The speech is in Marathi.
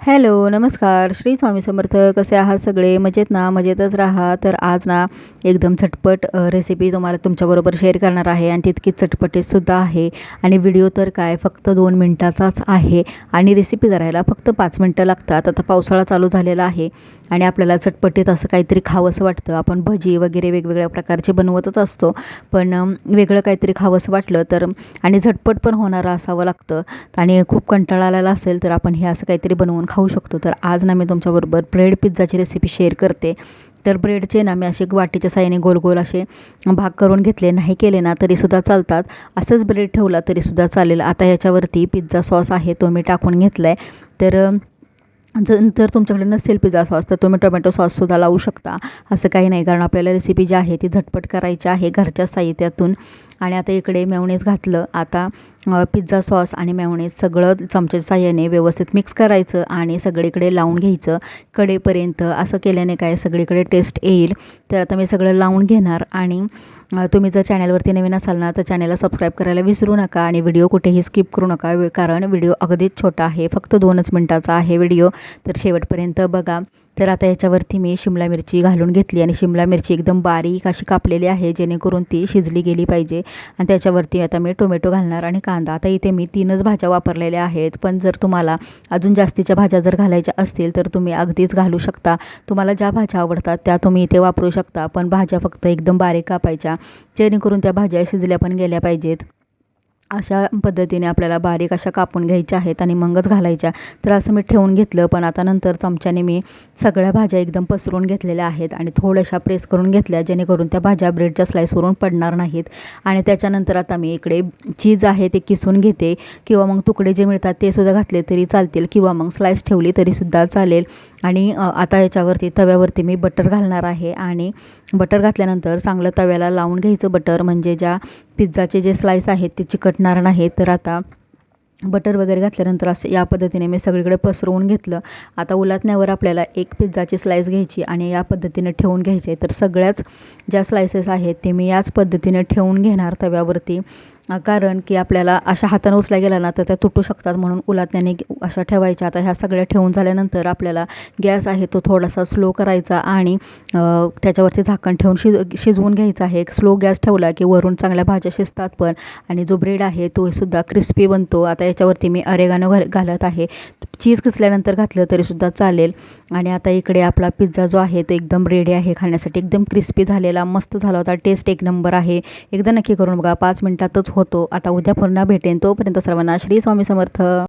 हॅलो नमस्कार. श्री स्वामी समर्थ कसे आहात सगळे? मजेत ना? मजेतच राहा. तर आज ना एकदम झटपट रेसिपी तुम्हाला तुमच्याबरोबर शेअर करणार आहे आणि तितकीच चटपटीतसुद्धा आहे. आणि व्हिडिओ तर काय फक्त दोन मिनटाचाच आहे. आणि रेसिपी करायला फक्त पाच मिनटं लागतात. आता पावसाळा चालू झालेला आहे आणि आपल्याला चटपटीत असं काहीतरी खावंसं वाटतं. आपण भजी वगैरे वेगवेगळ्या प्रकारचे बनवतच असतो. पण वेगळं काहीतरी खावंसं वाटलं तर आणि झटपट पण होणारं असावं लागतं. आणि खूप कंटाळा आलेला असेल तर आपण हे असं काहीतरी बनवून खाऊ शकतो. तर आज ना मी तुमच्याबरोबर ब्रेड पिझ्झाची रेसिपी शेअर करते. तर ब्रेडचे ना मी असे वाटीच्या साहाय्याने गोल गोल असे भाग करून घेतले. नाही केले ना तरीसुद्धा चालतात. असंच ब्रेड ठेवला तरीसुद्धा चालेल. आता याच्यावरती पिझ्झा सॉस आहे तो मी टाकून घेतला आहे तर जर जर तुमच्याकडे नसेल पिझ्झा सॉस तर तुम्ही टोमॅटो सॉससुद्धा लावू शकता. असं काही नाही कारण आपल्याला रेसिपी जी आहे ती झटपट करायची आहे घरच्या साहित्यातून. आणि आता इकडे मेवणीज घातलं. आता पिझ्झा सॉस आणि मेवणीज सगळं चमच्याच्या साह्याने व्यवस्थित मिक्स करायचं आणि सगळीकडे लावून घ्यायचं. कडेपर्यंत असं केल्याने काय सगळीकडे टेस्ट येईल. तर आता मी सगळं लावून घेणार आणि तुम्ही जर चॅनलवरती नवीन असाल ना तर चॅनलला सबस्क्राईब करायला विसरू नका आणि व्हिडिओ कुठेही स्किप करू नका कारण व्हिडिओ अगदीच छोटा आहे. फक्त दोनच मिनटाचा आहे व्हिडिओ तर शेवटपर्यंत बघा. तर आता याच्यावरती मी शिमला मिरची घालून घेतली आणि शिमला मिरची एकदम बारीक अशी कापलेली आहे जेणेकरून ती शिजली गेली पाहिजे. आणि त्याच्यावरती आता मी टोमॅटो घालणार आणि कांदा. आता इथे मी तीनच भाज्या वापरलेल्या आहेत पण जर तुम्हाला अजून जास्तीच्या भाज्या जर घालायच्या असतील तर तुम्ही अगदीच घालू शकता. तुम्हाला ज्या भाज्या आवडतात त्या तुम्ही इथे वापरू शकता पण भाज्या फक्त एकदम बारीक कापायच्या जेणेकरून त्या भाज्या शिजल्या पण गेल्या पाहिजेत. अशा पद्धतीने आपल्याला बारीक अशा कापून घ्यायच्या आहेत आणि मगच घालायच्या. तर असं मी ठेवून घेतलं पण आता नंतर चमच्याने मी सगळ्या भाज्या एकदम पसरून घेतलेल्या आहेत आणि थोड्याशा प्रेस करून घेतल्या जेणेकरून त्या भाज्या ब्रेडच्या स्लाईसवरून पडणार नाहीत. आणि त्याच्यानंतर आता मी इकडे चीज आहे ते किसून घेते किंवा मग तुकडे जे मिळतात ते सुद्धा घातले तरी चालतील किंवा मग स्लाईस ठेवली तरीसुद्धा चालेल. आणि आता याच्यावरती तव्यावरती मी बटर घालणार आहे आणि बटर घातल्यानंतर चांगलं तव्याला लावून घ्यायचं बटर म्हणजे ज्या पिझ्झाचे जे स्लाईस आहेत ते चिकटणार नाहीत. तर आता बटर वगैरे घातल्यानंतर असं या पद्धतीने मी सगळीकडे पसरवून घेतलं. आता उलातण्यावर आपल्याला एक पिझ्झाची स्लाईस घ्यायची आणि या पद्धतीने ठेवून घ्यायचे. तर सगळ्याच ज्या स्लायसेस आहेत ते मी याच पद्धतीने ठेवून घेणार तव्यावरती. कारण की आपल्याला अशा हातानं उचल्या गेला ना तर त्या तुटू शकतात म्हणून उलातण्याने अशा ठेवायच्या. आता ह्या सगळ्या ठेवून झाल्यानंतर आपल्याला गॅस आहे तो थोडासा स्लो करायचा आणि त्याच्यावरती झाकण ठेवून शिज शिजवून घ्यायचा. आहे स्लो गॅस ठेवला की वरून चांगल्या भाज्या शिजतात पण आणि जो ब्रेड आहे तो सुद्धा क्रिस्पी बनतो. आता याच्यावरती मी अरेगानो घाल घालत आहे. चीज किसल्यानंतर घातलं तरीसुद्धा चालेल. आणि आता इकडे आपला पिझ्झा जो आहे तो एकदम रेडी आहे खाण्यासाठी. एकदम क्रिस्पी झालेला मस्त झाला होता. टेस्ट एक नंबर आहे. एकदा नक्की करून बघा. पाच मिनटातच होतो. आता उद्या पुन्हा भेटेन. तोपर्यंत सर्वांना श्री स्वामी समर्थ.